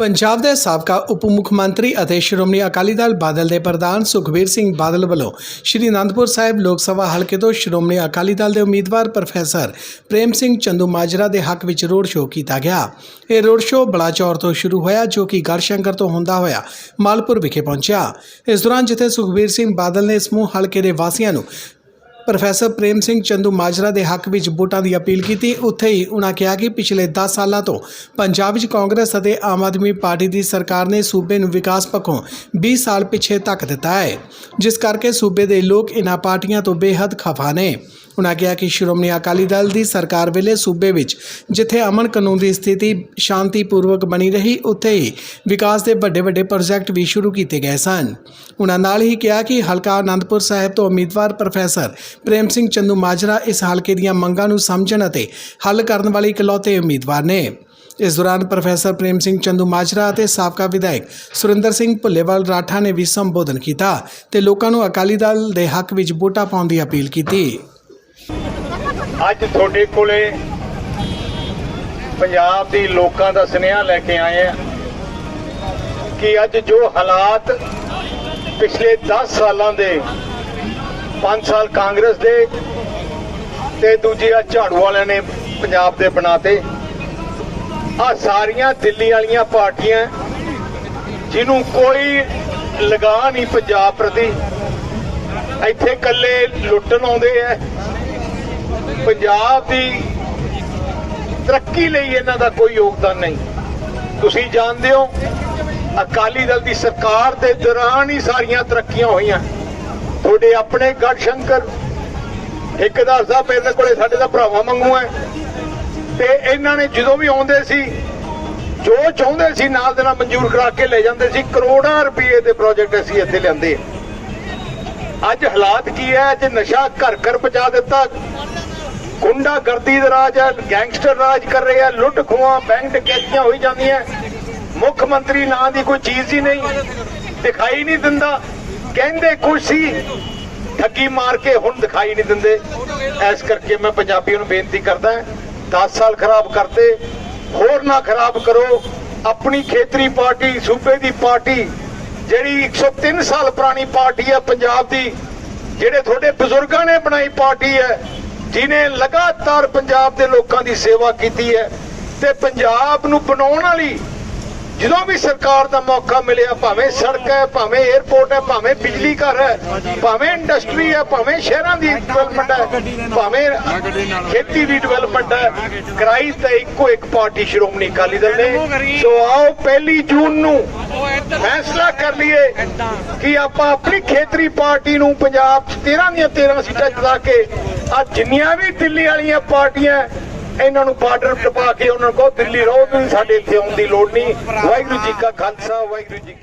ਪੰਜਾਬ ਦੇ ਸਾਬਕਾ ਉਪ ਮੁੱਖ ਮੰਤਰੀ ਅਤੇ ਸ਼੍ਰੋਮਣੀ ਅਕਾਲੀ ਦਲ ਬਾਦਲ ਦੇ ਪ੍ਰਧਾਨ ਸੁਖਬੀਰ ਸਿੰਘ ਬਾਦਲ ਵੱਲੋਂ ਸ਼੍ਰੀ ਅਨੰਦਪੁਰ ਸਾਹਿਬ ਲੋਕ ਸਭਾ ਹਲਕੇ ਤੋਂ ਸ਼੍ਰੋਮਣੀ ਅਕਾਲੀ ਦਲ ਦੇ ਉਮੀਦਵਾਰ ਪ੍ਰੋਫੈਸਰ ਪ੍ਰੇਮ ਸਿੰਘ ਚੰਦੂ ਮਾਜਰਾ ਦੇ ਹੱਕ ਵਿੱਚ ਰੋਡ ਸ਼ੋਅ ਕੀਤਾ ਗਿਆ। ਇਹ ਰੋਡ ਸ਼ੋਅ ਬਲਾਚੌਰ ਤੋਂ ਸ਼ੁਰੂ ਹੋਇਆ ਜੋ ਕਿ ਗੜਸ਼ੰਕਰ ਤੋਂ ਹੁੰਦਾ ਹੋਇਆ ਮਾਲਪੁਰ ਵਿਖੇ ਪਹੁੰਚਿਆ। ਇਸ ਦੌਰਾਨ ਜਿੱਥੇ ਸੁਖਬੀਰ ਸਿੰਘ ਬਾਦਲ ਨੇ ਸਮੂਹ ਹਲਕੇ ਦੇ ਵਾਸੀਆਂ ਨੂੰ ਪ੍ਰੋਫੈਸਰ ਪ੍ਰੇਮ ਸਿੰਘ ਚੰਦੂ ਮਾਜਰਾ ਦੇ ਹੱਕ ਵਿੱਚ ਵੋਟਾਂ ਦੀ ਅਪੀਲ ਕੀਤੀ। ਉੱਥੇ ਹੀ ਉਨ੍ਹਾਂ ਕਿਹਾ ਕਿ ਪਿਛਲੇ 10 ਸਾਲਾਂ ਤੋਂ ਪੰਜਾਬ ਵਿੱਚ ਕਾਂਗਰਸ ਅਤੇ ਆਮ ਆਦਮੀ ਪਾਰਟੀ ਦੀ ਸਰਕਾਰ ਨੇ ਸੂਬੇ ਨੂੰ ਵਿਕਾਸ ਪੱਖੋਂ 20 ਸਾਲ ਪਿੱਛੇ ਧੱਕ ਦਿੱਤਾ ਹੈ, ਜਿਸ ਕਰਕੇ ਸੂਬੇ ਦੇ ਲੋਕ ਇਹਨਾਂ ਪਾਰਟੀਆਂ ਤੋਂ ਬੇਹੱਦ ਖਫਾ ਨੇ। ਉਨ੍ਹਾਂ ਕਿਹਾ ਕਿ ਸ਼੍ਰੋਮਣੀ ਅਕਾਲੀ ਦਲ ਦੀ ਸਰਕਾਰ ਵੇਲੇ ਸੂਬੇ ਵਿੱਚ, ਜਿੱਥੇ ਅਮਨ ਕਾਨੂੰਨ ਦੀ ਸਥਿਤੀ ਸ਼ਾਂਤੀਪੂਰਵਕ ਬਣੀ ਰਹੀ, ਉੱਥੇ ਹੀ ਵਿਕਾਸ ਦੇ ਵੱਡੇ ਵੱਡੇ ਪ੍ਰੋਜੈਕਟ ਵੀ ਸ਼ੁਰੂ ਕੀਤੇ ਗਏ ਸਨ। ਉਹਨਾਂ ਨਾਲ ਹੀ ਕਿਹਾ ਕਿ ਹਲਕਾ ਆਨੰਦਪੁਰ ਸਾਹਿਬ ਤੋਂ ਉਮੀਦਵਾਰ ਪ੍ਰੋਫੈਸਰ ਪ੍ਰੇਮ ਸਿੰਘ ਚੰਦੂ ਮਾਜਰਾ ਇਸ ਹਲਕੇ ਦੀਆਂ ਮੰਗਾਂ ਨੂੰ ਸਮਝਣ ਅਤੇ ਹੱਲ ਕਰਨ ਵਾਲੇ ਇਕਲੌਤੇ ਉਮੀਦਵਾਰ ਨੇ। ਇਸ ਦੌਰਾਨ ਪ੍ਰੋਫੈਸਰ ਪ੍ਰੇਮ ਸਿੰਘ ਚੰਦੂ ਮਾਜਰਾ ਅਤੇ ਸਾਬਕਾ ਵਿਧਾਇਕ ਸੁਰਿੰਦਰ ਸਿੰਘ ਭੁੱਲੇਵਾਲ ਰਾਠਾ ਨੇ ਵੀ ਸੰਬੋਧਨ ਕੀਤਾ ਤੇ ਲੋਕਾਂ ਨੂੰ ਅਕਾਲੀ ਦਲ ਦੇ ਹੱਕ ਵਿੱਚ ਵੋਟਾਂ ਪਾਉਣ ਦੀ ਅਪੀਲ ਕੀਤੀ। ਅੱਜ ਤੁਹਾਡੇ ਕੋਲੇ ਪੰਜਾਬ ਦੀ ਲੋਕਾਂ ਦਾ ਸੁਨੇਹਾ ਲੈ ਕੇ ਆਏ ਆ ਕਿ ਅੱਜ ਜੋ ਹਾਲਾਤ ਪਿਛਲੇ 10 ਸਾਲਾਂ ਦੇ 5 ਸਾਲ ਕਾਂਗਰਸ ਦੇ ਤੇ ਦੂਜੇ ਆ ਝਾੜੂ ਵਾਲਿਆਂ ਨੇ ਪੰਜਾਬ ਦੇ ਬਣਾਤੇ। ਆ ਸਾਰੀਆਂ ਦਿੱਲੀ ਵਾਲੀਆਂ ਪਾਰਟੀਆਂ ਜਿਹਨੂੰ ਕੋਈ ਲਗਾ ਨਹੀਂ ਪੰਜਾਬ ਪ੍ਰਤੀ। ਇੱਥੇ ਕੱਲੇ ਲੁੱਟਣ ਆਉਂਦੇ ਆ ਪੰਜਾਬ ਦੀ ਤਰੱਕੀ ਲਈ ਇਹਨਾਂ ਦਾ ਕੋਈ ਯੋਗਦਾਨ ਨਹੀਂ। ਤੁਸੀਂ ਜਾਣਦੇ ਹੋ, ਅਕਾਲੀ ਦਲ ਦੀ ਸਰਕਾਰ ਦੇ ਦੌਰਾਨ ਹੀ ਸਾਰੀਆਂ ਤਰੱਕੀਆਂ ਹੋਈਆਂ। ਤੁਹਾਡੇ ਆਪਣੇ ਗੜ ਸ਼ੰਕਰ, ਇੱਕ ਦੱਸਦਾ ਮੇਰੇ ਕੋਲੇ ਸਾਡੇ ਦਾ ਭਰਾਵਾਂ ਵਾਂਗੂ ਹੈ। ਤੇ ਇਹਨਾਂ ਨੇ ਜਦੋਂ ਵੀ ਆਉਂਦੇ ਸੀ, ਜੋ ਚਾਹੁੰਦੇ ਸੀ ਨਾਲ ਦੇ ਨਾਲ ਮਨਜ਼ੂਰ ਕਰਾ ਕੇ ਲੈ ਜਾਂਦੇ ਸੀ, ਕਰੋੜਾਂ ਰੁਪਏ ਦੇ ਪ੍ਰੋਜੈਕਟ ਅਸੀਂ ਇੱਥੇ ਲਿਆਂਦੇ ਅੱਜ ਹਾਲਾਤ ਕੀ ਹੈ? ਅੱਜ ਨਸ਼ਾ ਘਰ ਘਰ ਪਹੁੰਚਾ ਦਿੱਤਾ। ਗੁੰਡਾ ਗਰਦੀ ਦਾ ਰਾਜ ਹੈ, ਗੈਂਗਸਟਰ ਰਾਜ ਕਰ ਰਹੇ ਆ ਲੁੱਟ ਖੋਹਾਂ, ਬੈਂਕ ਡਕੈਤੀਆਂ ਹੋਈ ਜਾਂਦੀਆਂ ਮੁੱਖ ਮੰਤਰੀ ਨਾਂ ਦੀ ਕੋਈ ਚੀਜ਼ ਹੀ ਨਹੀਂ, ਦਿਖਾਈ ਨਹੀਂ ਦਿੰਦਾ। ਕਹਿੰਦੇ ਕੁਛ ਸੀ, ਠੱਗੀ ਮਾਰ ਕੇ ਹੁਣ ਦਿਖਾਈ ਨਹੀਂ ਦਿੰਦੇ। ਐਸ ਕਰਕੇ ਮੈਂ ਪੰਜਾਬੀਆਂ ਨੂੰ ਬੇਨਤੀ ਕਰਦਾ 10 ਸਾਲ ਖਰਾਬ ਕਰਤੇ, ਹੋਰ ਨਾ ਖਰਾਬ ਕਰੋ। ਆਪਣੀ ਖੇਤਰੀ ਪਾਰਟੀ, ਸੂਬੇ ਦੀ ਪਾਰਟੀ, ਜਿਹੜੀ 103 ਸਾਲ ਪੁਰਾਣੀ ਪਾਰਟੀ ਹੈ ਪੰਜਾਬ ਦੀ, ਜਿਹੜੇ ਤੁਹਾਡੇ ਬਜ਼ੁਰਗਾਂ ਨੇ ਬਣਾਈ ਪਾਰਟੀ ਹੈ ਜਿਨੇ ਲਗਾਤਾਰ ਪੰਜਾਬ ਦੇ ਲੋਕਾਂ ਦੀ ਸੇਵਾ ਕੀਤੀ ਹੈ ਤੇ ਪੰਜਾਬ ਨੂੰ ਬਣਾਉਣ ਵਾਲੀ ਜਦੋਂ ਵੀ ਸਰਕਾਰ ਦਾ ਮੌਕਾ ਮਿਲਿਆ, ਭਾਵੇਂ ਸੜਕ ਹੈ, ਭਾਵੇਂ 에어ਪੋਰਟ ਹੈ, ਭਾਵੇਂ ਬਿਜਲੀ ਘਰ ਹੈ, ਭਾਵੇਂ ਇੰਡਸਟਰੀ ਹੈ, ਭਾਵੇਂ ਸ਼ਹਿਰਾਂ ਦੀ ਡਿਵੈਲਪਮੈਂਟ ਹੈ, ਭਾਵੇਂ ਖੇਤੀ ਦੀ ਡਿਵੈਲਪਮੈਂਟ ਹੈ ਕਰਾਈ ਤਾਂ ਇੱਕੋ ਇੱਕ ਪਾਰਟੀ ਸ਼੍ਰੋਮਣੀ ਅਕਾਲੀ ਦਲ ਨੇ। ਸੋ ਆਓ, ਪਹਿਲੀ ਜੂਨ ਨੂੰ ਫੈਸਲਾ ਕਰ ਲਈਏ ਕਿ ਆਪਾਂ ਆਪਣੀ ਖੇਤਰੀ ਪਾਰਟੀ ਨੂੰ ਪੰਜਾਬ 'ਚ 13 ਦੀਆਂ 13 ਸੀਟਾਂ ਜਿਤਾ ਕੇ ਆ ਜਿੰਨੀਆਂ ਵੀ ਦਿੱਲੀ ਵਾਲੀਆਂ ਪਾਰਟੀਆਂ ਇਹਨਾਂ ਨੂੰ ਬਾਰਡਰ ਟਪਾ ਕੇ ਉਹਨਾਂ ਨੂੰ ਕਹੋ ਦਿੱਲੀ ਰਹੋ ਤੁਸੀਂ ਸਾਡੇ ਇੱਥੇ ਆਉਣ ਦੀ ਲੋੜ ਨਹੀਂ। ਵਾਹਿਗੁਰੂ ਜੀ ਕਾ ਖਾਲਸਾ, ਵਾਹਿਗੁਰੂ ਜੀ